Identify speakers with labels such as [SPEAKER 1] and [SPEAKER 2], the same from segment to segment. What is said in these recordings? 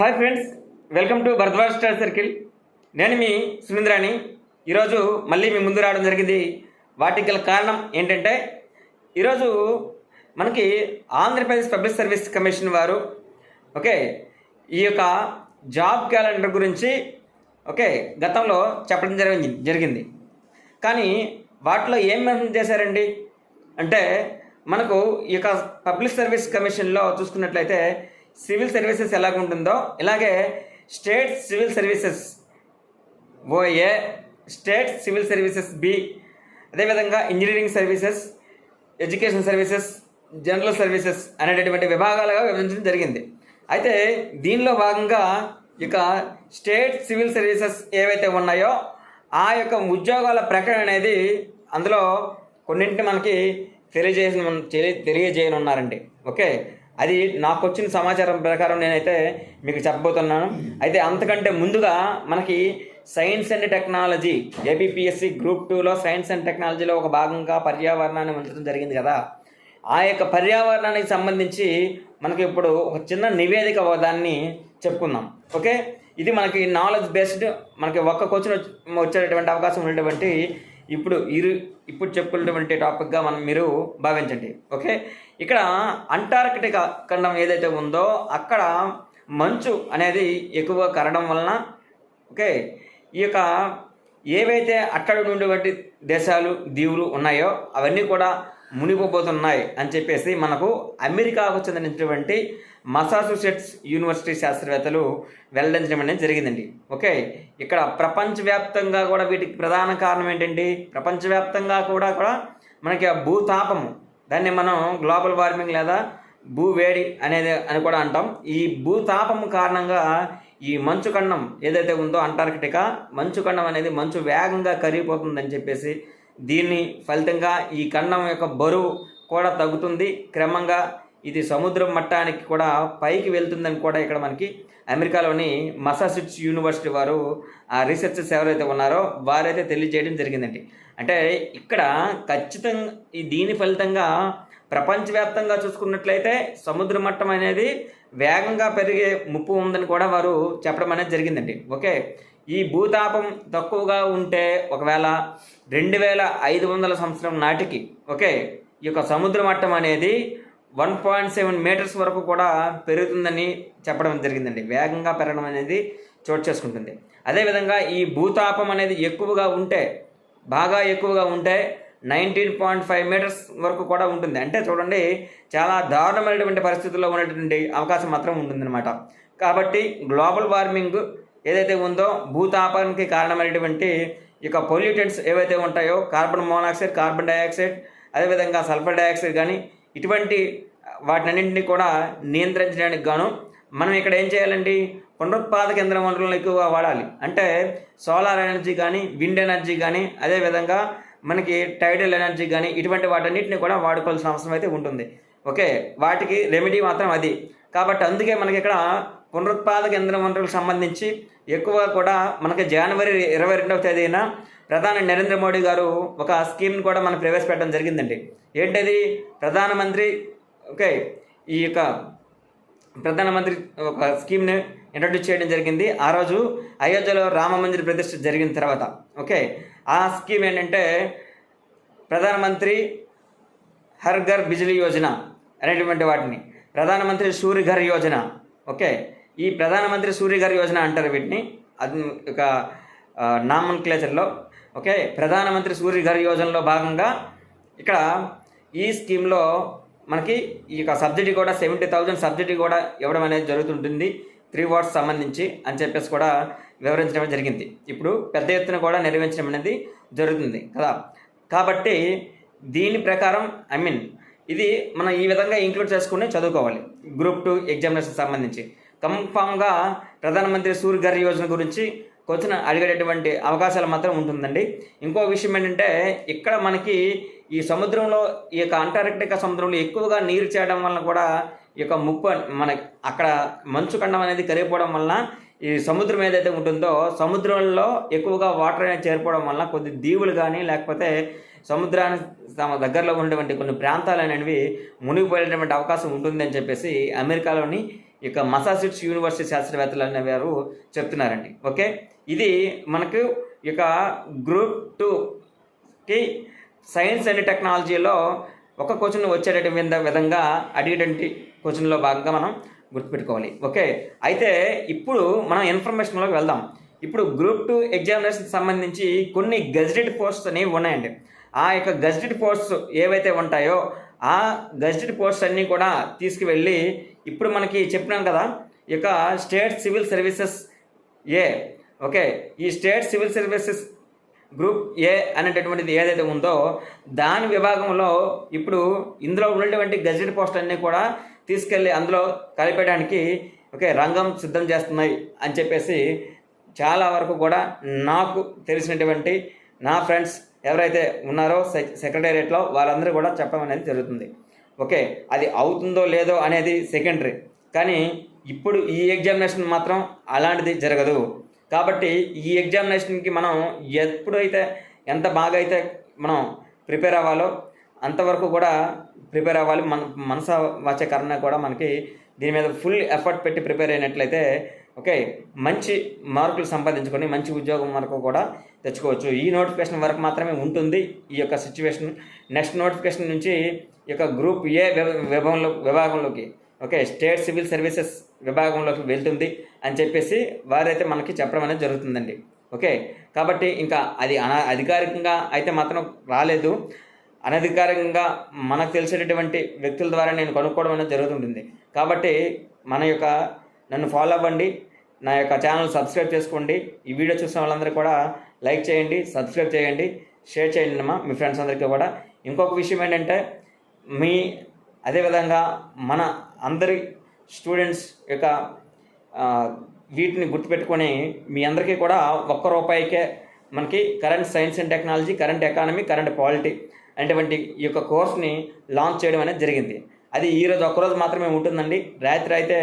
[SPEAKER 1] Hi friends welcome to Bharadwaj star circle. నేను మీ సురేంద్రాని ఈరోజు మళ్ళీ మీ ముందు రావడం జరిగింది. వాటికి గల కారణం ఏంటంటే ఈరోజు మనకి ఆంధ్రప్రదేశ్ పబ్లిక్ సర్వీస్ కమిషన్ వారు ఓకే ఈ యొక్క జాబ్ క్యాలెండర్ గురించి ఓకే గతంలో చెప్పడం జరిగింది జరిగింది. కానీ వాటిలో ఏం మెన్షన్ చేశారండి? అంటే మనకు ఈ యొక్క పబ్లిక్ సర్వీస్ కమిషన్లో చూసుకున్నట్లయితే సివిల్ సర్వీసెస్ ఎలాగ ఉంటుందో ఇలాగే state civil services or A state civil services B అదేవిధంగా engineering services education services general services అనేటటువంటి విభాగాలుగా విభజించడం జరిగింది. అయితే దీనిలో భాగంగా ఇక స్టేట్ సివిల్ సర్వీసెస్ ఏవైతే ఉన్నాయో ఆ యొక్క ఉద్యోగాల ప్రకటన అనేది అందులో కొన్నింటిని మనకి తెలియజేసిన తెలియ తెలియజేయనున్నారండి. ఓకే? అది నాకు వచ్చిన సమాచారం ప్రకారం నేనైతే మీకు చెప్పబోతున్నాను. అయితే అంతకంటే ముందుగా మనకి science and technology APSC group టూలో సైన్స్ అండ్ టెక్నాలజీలో ఒక భాగంగా పర్యావరణాన్ని ఉంచడం జరిగింది కదా. ఆ యొక్క పర్యావరణానికి సంబంధించి మనకి ఇప్పుడు ఒక చిన్న నివేదిక దాన్ని చెప్పుకుందాం. ఓకే? ఇది మనకి నాలెడ్జ్ బేస్డ్ మనకి ఒక్క క్వశ్చన్ వచ్చేటటువంటి అవకాశం ఉన్నటువంటి ఇప్పుడు ఇరు ఇప్పుడు చెప్పుకున్నటువంటి టాపిక్గా మనం మీరు భావించండి ఓకే? ఇక్కడ అంటార్కిటికా ఖండం ఏదైతే ఉందో అక్కడ మంచు అనేది ఎక్కువగా కరడం వలన ఓకే? ఈ యొక్క ఏవైతే అక్కడ ఉండేటువంటి దేశాలు దీవులు ఉన్నాయో అవన్నీ కూడా మునిగిపోతున్నాయి అని చెప్పేసి మనకు అమెరికాకు చెందినటువంటి మసాచుసెట్స్ యూనివర్సిటీ శాస్త్రవేత్తలు వెల్లడించడం అనేది జరిగిందండి. ఓకే? ఇక్కడ ప్రపంచవ్యాప్తంగా కూడా వీటికి ప్రధాన కారణం ఏంటండి? ప్రపంచవ్యాప్తంగా కూడా కూడా మనకి ఆ భూతాపము దాన్ని మనం గ్లోబల్ వార్మింగ్ లేదా భూవేడి అనేది అని కూడా అంటాం. ఈ భూతాపము కారణంగా ఈ మంచు ఖండం ఏదైతే ఉందో అంటార్కిటికా మంచు ఖండం అనేది మంచు వేగంగా కరిగిపోతుందని చెప్పేసి దీన్ని ఫలితంగా ఈ ఖండం యొక్క బరువు కూడా తగ్గుతుంది. క్రమంగా ఇది సముద్రం మట్టానికి కూడా పైకి వెళ్తుందని కూడా ఇక్కడ మనకి అమెరికాలోని మసాసిట్స్ యూనివర్సిటీ వారు ఆ రీసెర్చర్స్ ఎవరైతే ఉన్నారో వారైతే తెలియజేయడం జరిగిందండి. అంటే ఇక్కడ ఖచ్చితంగా ఈ దీని ఫలితంగా ప్రపంచవ్యాప్తంగా చూసుకున్నట్లయితే సముద్ర మట్టం అనేది వేగంగా పెరిగే ముప్పు ఉందని కూడా వారు చెప్పడం అనేది జరిగిందండి. ఓకే? ఈ భూతాపం తక్కువగా ఉంటే ఒకవేళ రెండు వేల ఐదు వందల సంవత్సరం నాటికి ఓకే ఈ యొక్క సముద్ర మట్టం అనేది వన్ పాయింట్ సెవెన్ మీటర్స్ వరకు కూడా పెరుగుతుందని చెప్పడం జరిగిందండి. వేగంగా పెరగడం అనేది చోటు చేసుకుంటుంది. అదేవిధంగా ఈ భూతాపం అనేది ఎక్కువగా ఉంటే బాగా ఎక్కువగా ఉంటే నైన్టీన్ పాయింట్ ఫైవ్ మీటర్స్ వరకు కూడా ఉంటుంది. అంటే చూడండి చాలా దారుణమైనటువంటి పరిస్థితుల్లో ఉన్నటువంటి అవకాశం మాత్రం ఉంటుందన్నమాట. కాబట్టి గ్లోబల్ వార్మింగ్ ఏదైతే ఉందో భూతాపానికి కారణమైనటువంటి ఇక పొల్యూటెంట్స్ ఏవైతే ఉంటాయో కార్బన్ మోనాక్సైడ్ కార్బన్ డైఆక్సైడ్ అదేవిధంగా సల్ఫర్ డైఆక్సైడ్ కానీ ఇటువంటి వాటినన్నింటినీ కూడా నియంత్రించడానికి గాను మనం ఇక్కడ ఏం చేయాలండి? పునరుత్పాదక కేంద్ర వనరులను ఎక్కువగా వాడాలి. అంటే సోలార్ ఎనర్జీ కానీ విండ్ ఎనర్జీ కానీ అదేవిధంగా మనకి టైడల్ ఎనర్జీ కానీ ఇటువంటి వాటన్నిటిని కూడా వాడుకోవాల్సిన అవసరం అయితే ఉంటుంది. ఓకే వాటికి రెమెడీ మాత్రం అది. కాబట్టి అందుకే మనకి ఇక్కడ పునరుత్పాదక కేంద్ర వనరులకు సంబంధించి ఎక్కువ కూడా మనకి జనవరి ఇరవై రెండవ తేదీన ప్రధాని నరేంద్ర మోడీ గారు ఒక స్కీమ్ని కూడా మనం ప్రవేశపెట్టడం జరిగిందండి. ఏంటది? ప్రధానమంత్రి ఓకే ఈ యొక్క ప్రధానమంత్రి ఒక స్కీమ్ని ఇంట్రడ్యూస్ చేయడం జరిగింది. ఆ రోజు అయోధ్యలో రామ మందిర ప్రతిష్ఠ జరిగిన తర్వాత ఓకే ఆ స్కీమ్ ఏంటంటే ప్రధానమంత్రి హర్ ఘర్ బిజిలీ యోజన అనేటువంటి వాటిని ప్రధానమంత్రి సూర్యఘర్ యోజన ఓకే ఈ ప్రధానమంత్రి సూర్యగారి యోజన అంటారు వీటిని. అది ఒక నామన్ క్లేచర్లో ఓకే? ప్రధానమంత్రి సూర్యగారి యోజనలో భాగంగా ఇక్కడ ఈ స్కీమ్లో మనకి ఈ యొక్క సబ్సిడీ కూడా సెవెంటీ థౌజండ్ సబ్సిడీ కూడా ఇవ్వడం అనేది జరుగుతుంటుంది. త్రీ వార్డ్స్ సంబంధించి అని చెప్పేసి కూడా వివరించడం జరిగింది. ఇప్పుడు పెద్ద ఎత్తున కూడా నిర్వహించడం అనేది జరుగుతుంది కదా. కాబట్టి దీని ప్రకారం ఐ మీన్ ఇది మనం ఈ విధంగా ఇంక్లూడ్ చేసుకుని చదువుకోవాలి. గ్రూప్ టూ ఎగ్జామినేషన్ సంబంధించి. కన్ఫామ్గా ప్రధానమంత్రి సూర్యగర్ యోజన గురించి క్వశ్చన్ అడిగేటటువంటి అవకాశాలు మాత్రం ఉంటుందండి. ఇంకో విషయం ఏంటంటే ఇక్కడ మనకి ఈ సముద్రంలో ఈ యొక్క అంటార్కిటికా సముద్రంలో ఎక్కువగా నీరు చేయడం వలన కూడా ఈ యొక్క ముప్పు మన అక్కడ మంచు ఖండం అనేది కరిగిపోవడం వలన ఈ సముద్రం ఏదైతే ఉంటుందో సముద్రంలో ఎక్కువగా వాటర్ అనేది చేరిపోవడం వలన కొద్ది దీవులు కానీ లేకపోతే సముద్రానికి తమ దగ్గరలో ఉన్నటువంటి కొన్ని ప్రాంతాలు అనేవి మునిగిపోయేటువంటి అవకాశం ఉంటుంది అని చెప్పేసి అమెరికాలోని ఇక మసాసిట్స్ యూనివర్సిటీ శాస్త్రవేత్తలు అనేవారు చెప్తున్నారండి. ఓకే? ఇది మనకు ఇక గ్రూప్ టూకి సైన్స్ అండ్ టెక్నాలజీలో ఒక క్వశ్చన్ వచ్చేటటువంటి విధంగా అడిగేటువంటి క్వశ్చన్లో భాగంగా మనం గుర్తుపెట్టుకోవాలి. ఓకే? అయితే ఇప్పుడు మనం ఇన్ఫర్మేషన్లోకి వెళ్దాం. ఇప్పుడు గ్రూప్ టూ ఎగ్జామినేషన్ సంబంధించి కొన్ని గజెటెడ్ పోస్ట్స్ అనేవి ఉన్నాయండి. ఆ యొక్క గజెటెడ్ పోస్ట్స్ ఏవైతే ఉంటాయో ఆ గజెటెడ్ పోస్ట్స్ అన్నీ కూడా తీసుకువెళ్ళి ఇప్పుడు మనకి చెప్పినాం కదా ఇక state civil services A okay ఈ state civil services group A అనేటటువంటిది ఏదైతే ఉందో దాని విభాగంలో ఇప్పుడు ఇందులో ఉన్నటువంటి గజెట్ పోస్ట్ అన్నీ కూడా తీసుకెళ్ళి అందులో కలిపేయడానికి ఓకే రంగం సిద్ధం చేస్తున్నాయి అని చెప్పేసి చాలా వరకు కూడా నాకు తెలిసినటువంటి నా ఫ్రెండ్స్ ఎవరైతే ఉన్నారో సెక్రటేరియట్లో వాళ్ళందరూ కూడా చెప్పడం అనేది జరుగుతుంది. ఓకే అది అవుతుందో లేదో అనేది సెకండరీ. కానీ ఇప్పుడు ఈ ఎగ్జామినేషన్ మాత్రం అలాంటిది జరగదు. కాబట్టి ఈ ఎగ్జామినేషన్కి మనం ఎప్పుడైతే ఎంత బాగా అయితే మనం ప్రిపేర్ అవ్వాలో అంతవరకు కూడా ప్రిపేర్ అవ్వాలి. మన మనస వచ్చే కరణ కూడా మనకి దీని మీద ఫుల్ ఎఫర్ట్ పెట్టి ప్రిపేర్ అయినట్లయితే ఓకే మంచి మార్కులు సంపాదించుకొని మంచి ఉద్యోగం వరకు కూడా తెచ్చుకోవచ్చు. ఈ నోటిఫికేషన్ వరకు మాత్రమే ఉంటుంది ఈ యొక్క సిచ్యువేషన్. నెక్స్ట్ నోటిఫికేషన్ నుంచి యొక్క గ్రూప్ ఏ విభాగంలో విభాగంలోకి ఓకే స్టేట్ సివిల్ సర్వీసెస్ విభాగంలోకి వెళ్తుంది అని చెప్పేసి వారైతే మనకి చెప్పడం అనేది జరుగుతుందండి. ఓకే కాబట్టి ఇంకా అది అన అధికారికంగా అయితే మాత్రం రాలేదు. అనధికారికంగా మనకు తెలిసేటటువంటి వ్యక్తుల ద్వారా నేను కనుక్కోవడం అనేది జరుగుతుంటుంది. కాబట్టి మన యొక్క నన్ను ఫాలో అవ్వండి. నా యొక్క ఛానల్ సబ్స్క్రైబ్ చేసుకోండి. ఈ వీడియో చూసిన వాళ్ళందరూ కూడా లైక్ చేయండి సబ్స్క్రైబ్ చేయండి షేర్ చేయండి అమ్మా. మీ ఫ్రెండ్స్ అందరికీ కూడా. ఇంకొక విషయం ఏంటంటే మీ అదేవిధంగా మన అందరి స్టూడెంట్స్ యొక్క వీటిని గుర్తుపెట్టుకొని మీ అందరికీ కూడా ఒక్క రూపాయికే మనకి current science and technology current economy current polity అనేటువంటి ఈ యొక్క కోర్స్ని లాంచ్ చేయడం అనేది జరిగింది. అది ఈరోజు ఒక్కరోజు మాత్రమే ఉంటుందండి. రాత్రి అయితే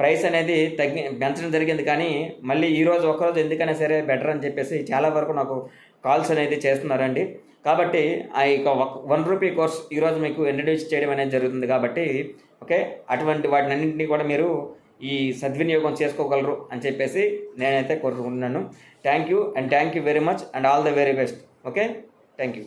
[SPEAKER 1] ప్రైస్ అనేది తగ్గి పెంచడం జరిగింది కానీ మళ్ళీ ఈరోజు ఒక్కరోజు ఎందుకైనా సరే బెటర్ అని చెప్పేసి చాలా వరకు నాకు కాల్స్ అనేది చేస్తున్నారండి. కాబట్టి ఆ యొక్క వన్ రూపీ కోర్స్ ఈరోజు మీకు ఇంట్రడ్యూస్ చేయడం అనేది జరుగుతుంది కాబట్టి ఓకే? అటువంటి వాటిని అన్నింటినీ కూడా మీరు ఈ సద్వినియోగం చేసుకోగలరు అని చెప్పేసి నేనైతే కోరుకుంటున్నాను. Thank you and thank you very much and all the very best okay? Thank you